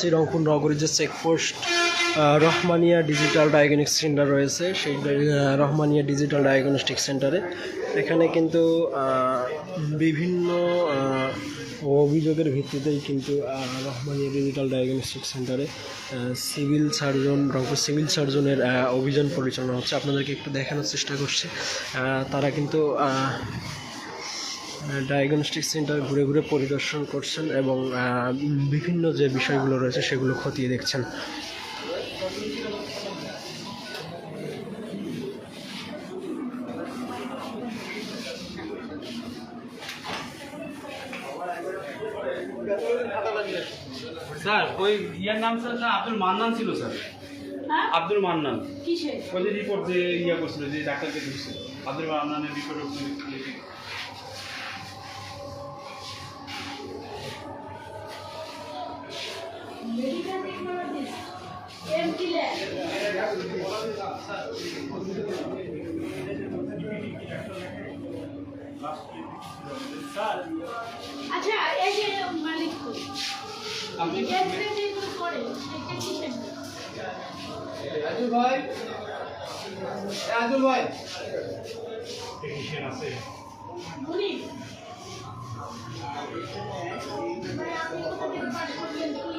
সেই রংপুর নগরীর যে checkpost Rahmania digital diagnostic centre রয়েছে, সেই রহমানিয়া ডিজিটাল ডায়াগনস্টিক সেন্টারে এখানে কিন্তু বিভিন্ন অভিযোগের ভিত্তিতেই কিন্তু রহমানিয়া ডিজিটাল ডায়াগনস্টিক সেন্টারে সিভিল সার্জন রংপুর সিভিল সার্জনের অভিযান পরিচালনা হচ্ছে। আপনাদেরকে একটু দেখানোর চেষ্টা করছে। তারা কিন্তু ডায়াগনস্টিক সেন্টার ঘুরে ঘুরে পরিদর্শন করছেন এবং বিভিন্ন যে বিষয়গুলো রয়েছে সেগুলো খতিয়ে দেখছেন। স্যার ওই ইয়ার নাম স্যার আব্দুল মান্নান ছিল স্যার। হ্যাঁ? আব্দুল মান্নান। কিসে ওই যে রিপোর্ট যে ইয়া করছিল যে ডাক্তারকে দিচ্ছে আব্দুল মান্নানের রিপোর্ট আচ্ছা এই যে মালিক আপনি আজুল ভাই আজুল ভাই? টেকনিশিয়ান আছে উনি? ভাই, আপনি পাস করলেন তুই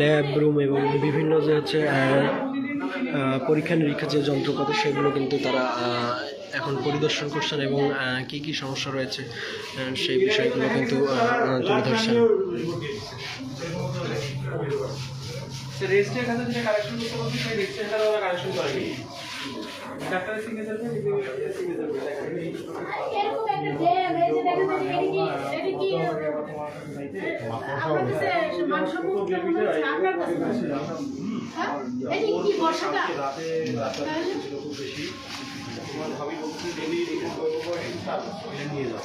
ল্যাব রুম এবং বিভিন্ন যে হচ্ছে পরীক্ষা নিরীক্ষা যে যন্ত্রপাতি, সেগুলো কিন্তু তারা এখন পরিদর্শন করছেন এবং কি কি সমস্যা রয়েছে সেই বিষয়গুলো কিন্তু তুলে ধরছেন। কালেকশন করতে কালেকশন ডাক্তারের সিগনেচার পেয়ে সিগনেচার রাতে রাতে খুব বেশি ভাবি বলছি ডেলি রিপোর্ট করব করে নিয়ে যাও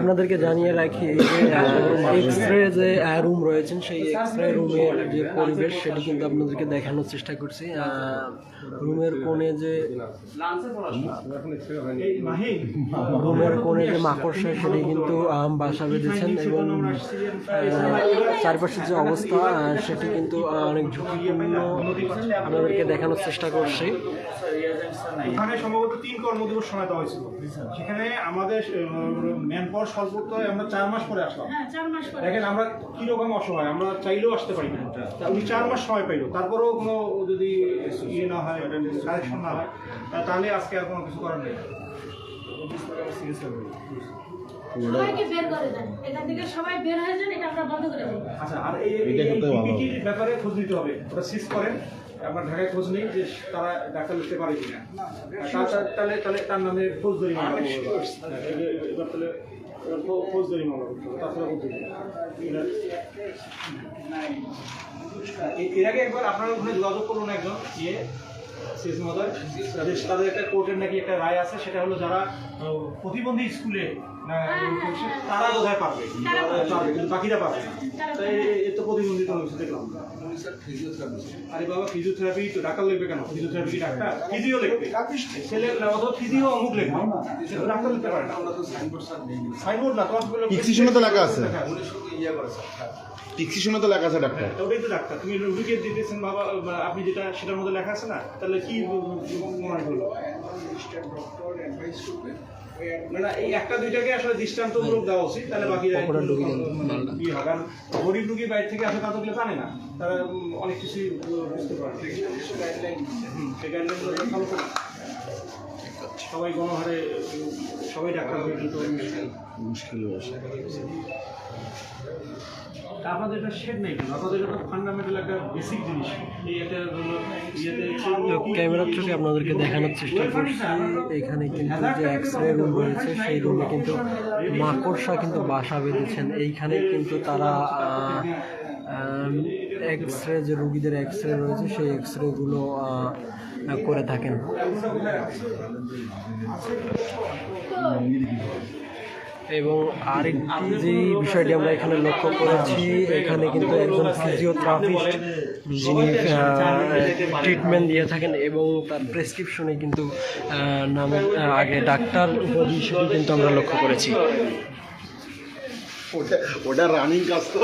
আপনাদেরকে জানিয়ে রাখি এক্স রে যে রুম রয়েছেন, সেই এক্স রে রুমের যে পরিবেশ, সেটি কিন্তু আপনাদেরকে দেখানোর চেষ্টা করছি। রুমের কোণে যে রুমের কোণে যে মাকড়সা, সেটি কিন্তু বাসা বেঁধেছেন এবং চারপাশের যে অবস্থা সেটি কিন্তু অনেক ঝুঁকিপূর্ণ। আপনাদেরকে দেখানোর চেষ্টা করছি। সম্ভবত তিন কর্মদিবস সময় দেওয়া হয়েছিল। সেখানে আমাদের ম্যান পাওয়ার স্বল্পত আমরা চার মাস পরে আসলাম। হ্যাঁ চার মাস পরে দেখেন আমরা কীরকম অসহায় আমরা চাইলেও আসতে পারি না। উনি চার মাস সময় পাইলো। তারপরেও কোনো যদি ইয়ে না হয় কারেকশন না হয় তাহলে আজকে আর কোনো কিছু করার নেই। সবাইকে বের করে দেন। এখান থেকে সবাই বের হয়ে যান এটা আমরা বন্ধ করে দিই আচ্ছা আর এই ব্যাপারে খোঁজ নিতে হবে। ওটা সিজ করেন। আপনার ঢাকায় খোঁজ নেই যে তারা ডাক্তার লিখতে পারে কিনা। তা- তা- তাহলে তাহলে তার নামে ফৌজদারি মামলা। হ্যাঁ, এবার তাহলে ফৌজদারি মামলা করতে হবে। তাছাড়া করতে হবে। না। এটা- এ- এর আগে একবার আপনারা ওখানে যোগাযোগ করুন একজন ইয়ে মহোদয় তাদের একটা কোর্টের নাকি একটা রায় আছে সেটা হলো যারা প্রতিবন্ধী স্কুলে না, তারা বোধহয় পারবে। তারা পারবে। পারবে কিন্তু বাকিরা পারবে। না এ- এ তো আরে বাবা ফিজিওথেরাপি তো ডাক্তার লিখবে কেন? ফিজিওথেরাপি কি ডাক্তার ফিজিও লিখবে। ছেলে অথবা ফিজিও অমুক লিখবে। তো ডাক্তার লিখতে পারে না। সাইনবোর্ড না তোমার বলে- Dictation-এ তো লেখা আছে। লেখা টিকসিশনে তো লেখা আছে ডাক্তার। হ্যাঁ, ওটাই তো ডাক্তার। তুমি রুগীকে দিতেছেন বাবা আপনি যেটা সেটার মধ্যে লেখা আছে না? তাহলে কি মনে হলো না না এই একটা দুইটাকে আসলে দৃষ্টান্তমূলক দেওয়া উচিত তাহলে বাকিরা একটু, কি হবে কারণ গরিব রুগী বাইরে থেকে আসে তাদেরগুলো জানে না। তারা অনেক কিছুই বুঝতে পারে। হুম, সেই গাইডলাইন ফলো করে সবাই গণহারে উম, সবাই ডাক্তার হয়ে যেতে মুশকিল তা আপনাদের এটা শেড নেই কেন? আপনাদের এটা ফান্ডামেন্টাল একটা বেসিক জিনিস। ক্যামেরার চোখে আপনাদেরকে দেখানোর চেষ্টা করছি। এখানে কিন্তু যে এক্স রে রুম রয়েছে, সেই রুমে কিন্তু মাকড়সা কিন্তু বাসা বেঁধেছেন। এইখানে কিন্তু তারা এক্স রে যে রুগীদের এক্স রে রয়েছে, সেই এক্স রেগুলো করে থাকেন। এবং আরেকটি যে বিষয়টি আমরা এখানে লক্ষ্য করেছি, এখানে কিন্তু একজন ফিজিওথেরাপিস্ট যিনি ট্রিটমেন্ট দিয়ে থাকেন এবং তার প্রেসক্রিপশনে কিন্তু নামের আগে ডাক্তার উপাধি সেটি কিন্তু আমরা লক্ষ্য করেছি। ওটা ওটা রানিং কাজ তো।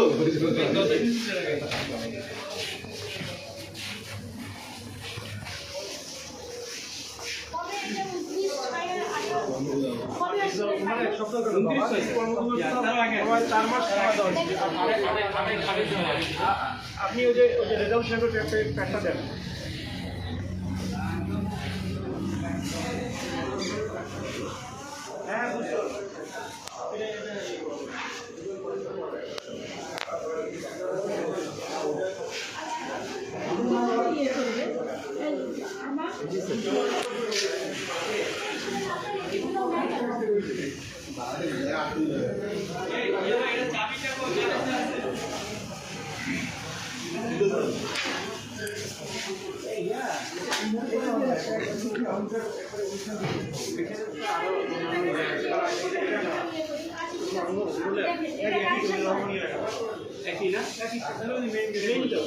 চার মাস সময় দেওয়া হয়েছে। আপনি ওই যে ওই যে রেজাল্ট সাহেবের প্যাকটা দেন হ্যাঁ বুঝতে একই না মেইন তো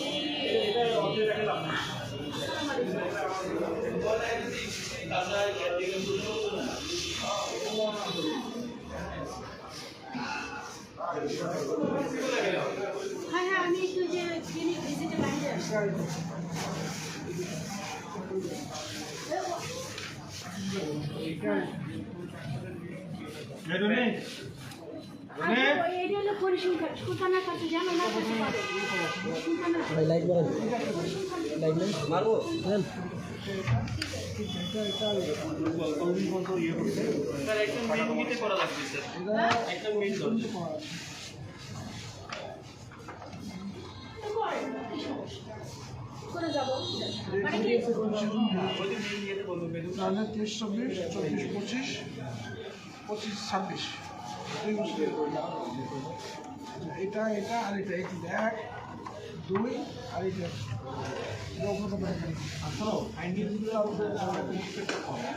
এটা নেই আচ্ছা, ওই এটা হলো পরিসংখ্যান সুলতানার করে যাব। মানে কি? চব্বিশ চব্বিশ পঁচিশ পঁচিশ ছাব্বিশ। এটা এটা আর এটা এক দুই আর এটা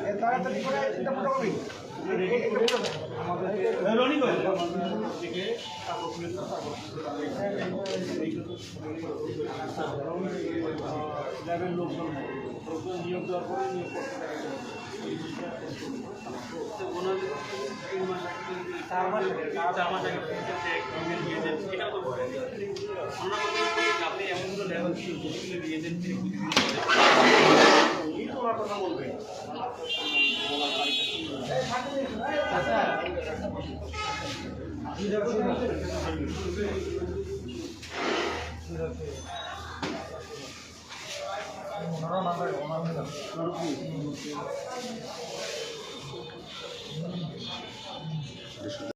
এ তাড়াতাড়ি করে এটা মোটামুটি লোকজন নিয়োগ দেওয়ার পরে চার মাস আগে। চার মাস আগে এটা তো করে আমরা আপনি এমন কোনো লেভেল দিয়েছেন তিনি প্রতিদিন তোমার কথা বলবেন সাথে